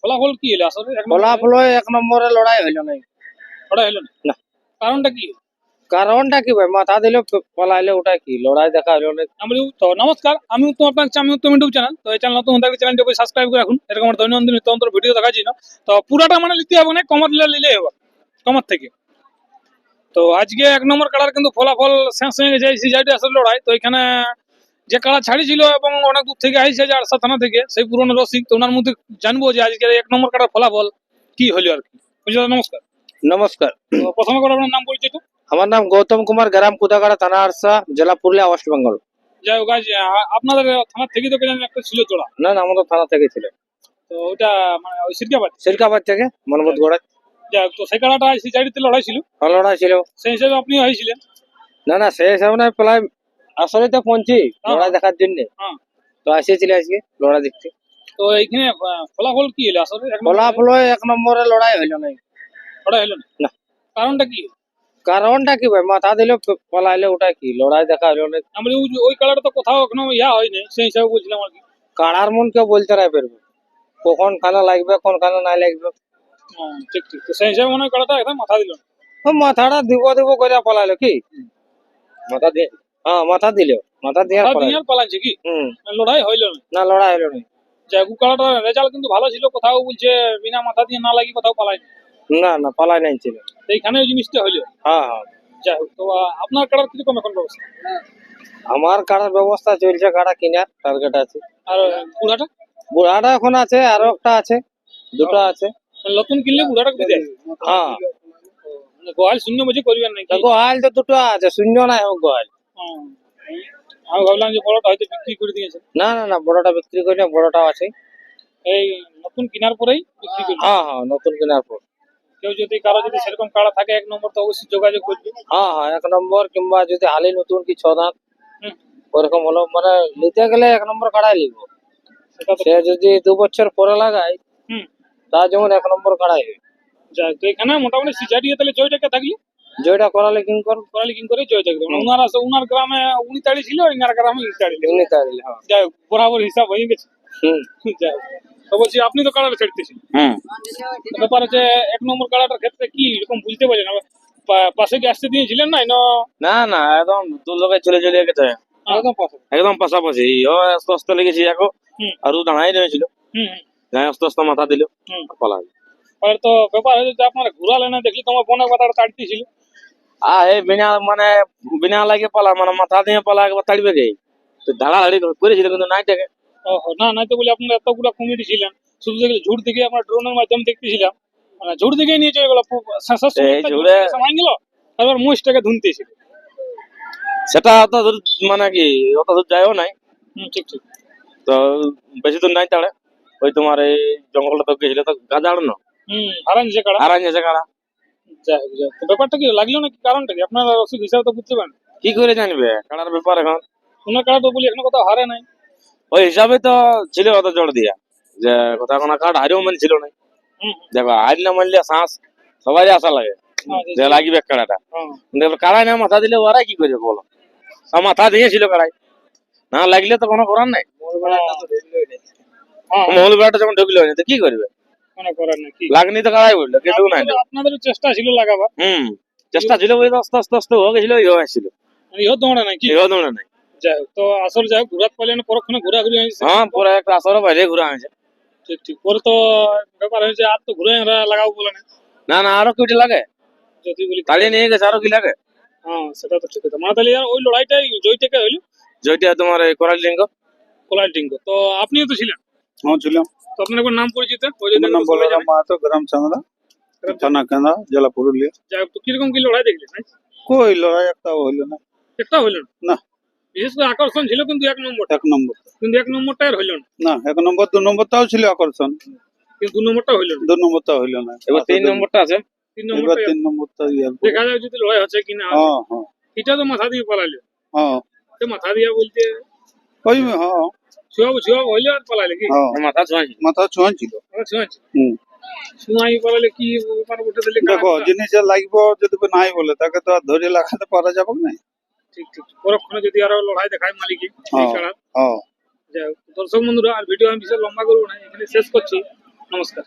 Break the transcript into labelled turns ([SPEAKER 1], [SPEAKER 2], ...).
[SPEAKER 1] ফলাফল কি হলো? আসলে
[SPEAKER 2] ফলাফল এক নম্বরে লড়াই হইল নাই
[SPEAKER 1] লড়াই হলো না?
[SPEAKER 2] না।
[SPEAKER 1] কারণটা কি?
[SPEAKER 2] কারণটা কি ভাই? মাথা দিলে পলাইলে ওটা কি? লড়াই দেখা হইল না।
[SPEAKER 1] আমি তো নমস্কার আমি উত্তম আপনার আমি উত্তম ইউটিউব চ্যানেল। তো এই চ্যানেল নতুন থাকলে চ্যানেলটি সাবস্ক্রাইব করে রাখুন। এরকম আমার দৈনন্দিন নিত্য ভিডিও দেখার জন্য। তো পুরাটা মানে নিতে হবে না কমার নিলে হবে। কমার থেকে। তো আজকে এক নম্বর কাড়ার কিন্তু ফলাফল শেষ হয়ে গেছে সিজাইটি আসলে লড়াই। তো এখানে যে কাড়া ছাড়িছিল এবং অনেক দূর থেকে আইসে যে আরসা থানা থেকে সেই পুরনো রসিক তো ওনার মধ্যে জানব যে আজকে এক নম্বর কাড়ার ফলাফল কি হলো আর কি। বুঝলি নমস্কার।
[SPEAKER 2] নমস্কার।
[SPEAKER 1] প্রথমে করে আপনার নাম পরিচিত
[SPEAKER 2] আমার নাম গৌতম কুমার গ্রাম কুদাগাড়া থানা আরসা জেলা পুরুলিয়া ওয়েস্ট বেঙ্গল
[SPEAKER 1] যাই হোক আজ আপনাদের থানা থেকে তো জানি একটা ছিল চোরা
[SPEAKER 2] না না আমাদের থানা থেকে ছিল।
[SPEAKER 1] তো ওইটা মানে ওই সিরকাবাদ?
[SPEAKER 2] সিরকাবাদ থেকে মনমত গোড়া
[SPEAKER 1] যাই হোক তো সেই কাড়াটা সেই জায়গাতে লড়াই ছিল।
[SPEAKER 2] লড়াই ছিল।
[SPEAKER 1] সেই হিসেবে আপনি হয়েছিলেন
[SPEAKER 2] না না সেই হিসাবে না প্রায় আসলে তো পৌঁছি লড়াই দেখার জন্য।
[SPEAKER 1] হ্যাঁ।
[SPEAKER 2] তো আসিয়েছিল আজকে লড়াই দেখতে।
[SPEAKER 1] তো এইখানে ফলাফল কি হলো? আসলে
[SPEAKER 2] ফলাফল এক নম্বরে লড়াই হইল নাই
[SPEAKER 1] লড়াই হলো না?
[SPEAKER 2] না।
[SPEAKER 1] কারণটা কি?
[SPEAKER 2] কারণটা কি ভাই? মাথা দিলে পলাইলে ওটা কি? লড়াই দেখা হইল না।
[SPEAKER 1] আমরা ওই- ওই কালারটা তো কোথাও এখনও ইয়া হয়নি সেই হিসাবে বলছিলাম আর কি।
[SPEAKER 2] কাড়ার মন কেউ বলতে নাই পারবে কখন খানা লাগবে কোন খানা নাই লাগবে।
[SPEAKER 1] হ্যাঁ, ঠিক ঠিক। তো সেই হিসাবে মনে হয় কালারটা একদম মাথা দিল না।
[SPEAKER 2] মাথাটা দিব দিব করে পলাইলো কি? মাথা দিয়ে হ্যাঁ মাথা দিল মাথা
[SPEAKER 1] মাথা দিয়ে পালাইছে কি?
[SPEAKER 2] হুম।
[SPEAKER 1] লড়াই হইল না।
[SPEAKER 2] লড়াই হইল না।
[SPEAKER 1] রেজাল্ট কিন্তু ভালো ছিল কোথাও বলছে বিনা মাথা দিয়ে না লাগি কোথাও পালাই
[SPEAKER 2] না না পালাই নাই ছিল।
[SPEAKER 1] এইখানে ওই জিনিসটা হইল।
[SPEAKER 2] হ্যাঁ হ্যাঁ।
[SPEAKER 1] যাই হোক তো আপনার কালার কীরকম এখন ব্যবস্থা?
[SPEAKER 2] আমার কাড়ার ব্যবস্থা চলছে কাড়া কেনার টার্গেট আছে।
[SPEAKER 1] আর বুড়াটা?
[SPEAKER 2] বুড়াটা এখন আছে আরও একটা আছে দুটো আছে।
[SPEAKER 1] নতুন কিনলে বুড়াটা
[SPEAKER 2] হ্যাঁ।
[SPEAKER 1] মানে গোয়াল শূন্য বুঝে করবেন নাকি?
[SPEAKER 2] দেখো তো দুটো আছে শূন্য নাই হোক গোয়াল।
[SPEAKER 1] আমি ভাবলাম যে বড়টা হয়তো বিক্রি করে দিয়েছে।
[SPEAKER 2] না না না বড়টা বিক্রি করি না বড়টাও আছে।
[SPEAKER 1] এই নতুন কেনার পরেই বিক্রি করবে?
[SPEAKER 2] হ্যাঁ হ্যাঁ নতুন কেনার পর।
[SPEAKER 1] কেউ যদি কারও যদি সেরকম কাড়া থাকে এক নম্বর তো অবশ্যই যোগাযোগ করবে।
[SPEAKER 2] হ্যাঁ হ্যাঁ এক নম্বর কিংবা যদি হালি নতুন কি ছ দাঁত
[SPEAKER 1] হুম।
[SPEAKER 2] ওরকম হলো মানে নিতে গেলে এক নম্বর কাড়াই নিব। সে যদি দু বছর পরে লাগায়
[SPEAKER 1] হুম।
[SPEAKER 2] তা যেমন এক নম্বর কাড়াই
[SPEAKER 1] যাই তো এখানে মোটামুটি সিজারিয়ে তাহলে জয় টাকা থাকলে।
[SPEAKER 2] যেটা করালে কিং কর
[SPEAKER 1] করালি কিং করে জয় থাকবে। মানে উনার আছে উনার গ্রামে উনিতাড়ি ছিল ইনার গ্রামে
[SPEAKER 2] নিতে পারলে হ্যাঁ।
[SPEAKER 1] যাই বরাবর হিসাব হয়ে গেছে।
[SPEAKER 2] হুম।
[SPEAKER 1] যাই তো বলছি আপনি তো কাড়াটা ছাড়তেছেন তো ব্যাপার হচ্ছে এক নম্বর কাড়াটার ক্ষেত্রে কি এরকম বুঝতে পারছেন? পাশে কি আসতে দিয়েছিলেন না না?
[SPEAKER 3] না না একদম দু লোকে চলে চলে গেছে।
[SPEAKER 1] একদম পাশে।
[SPEAKER 3] একদম পাশাপাশি। ও আস্তে আস্তে লেগেছি এখন আর ও দাঁড়াই রয়েছিল।
[SPEAKER 1] হুম।
[SPEAKER 3] আস্তে আস্তে মাথা দিল।
[SPEAKER 1] হুম।
[SPEAKER 3] পালা
[SPEAKER 1] আর তো ব্যাপার হচ্ছে যে ঘুরালে না দেখলি তোমার বোনের কথাটা তাড়তেছিল
[SPEAKER 3] আ বিনা মানে বিনা লাগে পালা মানে মাথা দিয়ে পালা একবার তাড়িবে গে। তো ধাড়াধাড়ি করেছিল কিন্তু নাই দেখে।
[SPEAKER 1] ওহো না নাই তো বলে আপনার এতগুলো কমিটি ছিলেন। শুধু দেখলে ঝুট থেকে আমরা ড্রোনের মাধ্যমে দেখতেছিলাম। মানে ঝুট দিকে নিয়ে চলে গেল শেষের সময়
[SPEAKER 3] এই
[SPEAKER 1] একটা
[SPEAKER 3] ঝুড়ে-
[SPEAKER 1] ঝুড় সামাই গেল তারপর মুষটাকে ধুনতেছিল।
[SPEAKER 3] সেটা অত দূর মানে কি অত দূর যায়ও নাই।
[SPEAKER 1] ঠিক ঠিক।
[SPEAKER 3] তো বেশি দূর নাই তাড়ে ওই তোমার এই জঙ্গলটা তো গেছিল তো গাজাড় না।
[SPEAKER 1] হুম। হারান কাড়া
[SPEAKER 3] আর কাড়া
[SPEAKER 1] যাই হোক, যাই ব্যাপারটা কি লাগল না কারণটা কি? আপনার অসুখ হিসাবে তো বুঝতে পারেন।
[SPEAKER 3] কি করে জানবে? কাড়ার ব্যাপার এখন।
[SPEAKER 1] ওনার কাড়া তো বলি এখনও কোথাও হারে নাই।
[SPEAKER 3] ওই হিসাবে তো ছিল অত জোর দিয়া। যে কোথাও কোনো কার্ড হারিও মানে ছিল না দেখো হারি না শ্বাস সবাই আশা লাগে।
[SPEAKER 1] হ্যাঁ,
[SPEAKER 3] যে লাগবে কাড়াটা
[SPEAKER 1] হ্যাঁ।
[SPEAKER 3] কাড়াই না মাথা দিলে ওরা কি করবে বলো? মাথা দিয়েছিল কাড়াই না লাগলে তো কোনো করার নাই।
[SPEAKER 1] হ্যাঁ,
[SPEAKER 3] মহল বেড়াটা যখন ঢুকলো তো কি করবে?
[SPEAKER 1] মনে করেন
[SPEAKER 3] লাগনি তো কাড়াই বলল কিন্তু নাই
[SPEAKER 1] আপনাদের- চেষ্টা ছিল লাগাবার
[SPEAKER 3] হুম চেষ্টা ছিল ওই আস্তে আস্তে আস্তে হয়ে গেছিল ইয়ে আসছিল।
[SPEAKER 1] ইহো দৌড়ে নাই কি
[SPEAKER 3] ইয়ে দৌড়ে নাই।
[SPEAKER 1] যাই হোক তো আসল যাই হোক ঘুরাত পাইলে না পরক্ষণে ঘোরাঘুরি হয়েছে
[SPEAKER 3] হ্যাঁ পুরো একটা আসর বাইরে ঘুরা হয়েছে।
[SPEAKER 1] ঠিক ঠিক। পরে তো ব্যাপার হয়েছে আর তো ঘুরে লাগাবো বলে না।
[SPEAKER 3] না না আরও কিটি লাগে?
[SPEAKER 1] যদি বলি
[SPEAKER 3] তাড়িয়ে নিয়ে গেছে আরও কি লাগে?
[SPEAKER 1] হ্যাঁ সেটা তো ঠিক আছে মানে তাহলে আর ওই লড়াইটাই জয় থেকে হইল।
[SPEAKER 3] জয়টা তোমার এই করাল লিঙ্গ
[SPEAKER 1] কোলাইল টিঙ্গ তো আপনিও তো ছিলেন?
[SPEAKER 4] হ্যাঁ ছিলাম।
[SPEAKER 1] তো আপনার একবার নাম পরিচিত?
[SPEAKER 4] আমার নাম বলরাম। মাহাতো গ্রাম চান্দা থানা কেন্দ্রা জেলা পুরুলিয়া।
[SPEAKER 1] যাই হোক, তো কীরকম কি লড়াই দেখলেন?
[SPEAKER 4] কই লড়াই একটা হইল না।
[SPEAKER 1] একটা হইল না। বিশেষ করে আকর্ষণ ছিল কিন্তু এক নম্বর
[SPEAKER 4] এক নম্বর
[SPEAKER 1] কিন্তু এক নম্বরটা আর হইল না।
[SPEAKER 4] না এক নম্বর দু নম্বরটাও ছিল আকর্ষণ।
[SPEAKER 1] কিন্তু দু নম্বরটা হইল না।
[SPEAKER 4] দু নম্বরটা হইল না।
[SPEAKER 3] এবার তিন নম্বরটা আছে?
[SPEAKER 1] তিন
[SPEAKER 4] এবার
[SPEAKER 1] নম্বরটা
[SPEAKER 4] তিন নম্বরটা ইয়ার
[SPEAKER 1] দেখা যায় যদি লড়াই হচ্ছে কিনা।
[SPEAKER 4] হ্যাঁ হ্যাঁ
[SPEAKER 1] এটা তো মাথা দিয়ে পালাইলো।
[SPEAKER 4] হ্যাঁ
[SPEAKER 1] মাথা দিয়া বলতে
[SPEAKER 4] ওই হ্যাঁ
[SPEAKER 1] ছুয়া ছুয়া হইলে আর পালাইলে কি?
[SPEAKER 4] হ্যাঁ।
[SPEAKER 3] মাথা ছোঁয়াছি
[SPEAKER 4] মাথা ছোঁয়া ছিল।
[SPEAKER 1] ছুঁয়াছি
[SPEAKER 4] হুম।
[SPEAKER 1] ছুঁয়াই পালাইলে কি ব্যাপার উঠে দিলে
[SPEAKER 4] দেখো জিনিস লাগবো যদি নাই বলে তাকে তো আর ধরে লাগাতে পারা যাবে না।
[SPEAKER 1] ঠিক ঠিক পরক্ষণে যদি আরও লড়াই দেখায় মালিকে এই
[SPEAKER 4] হ্যাঁ। হ্যাঁ।
[SPEAKER 1] দর্শক বন্ধুরা আর ভিডিও আমি বিশাল লম্বা করব না এখানে শেষ করছি। নমস্কার।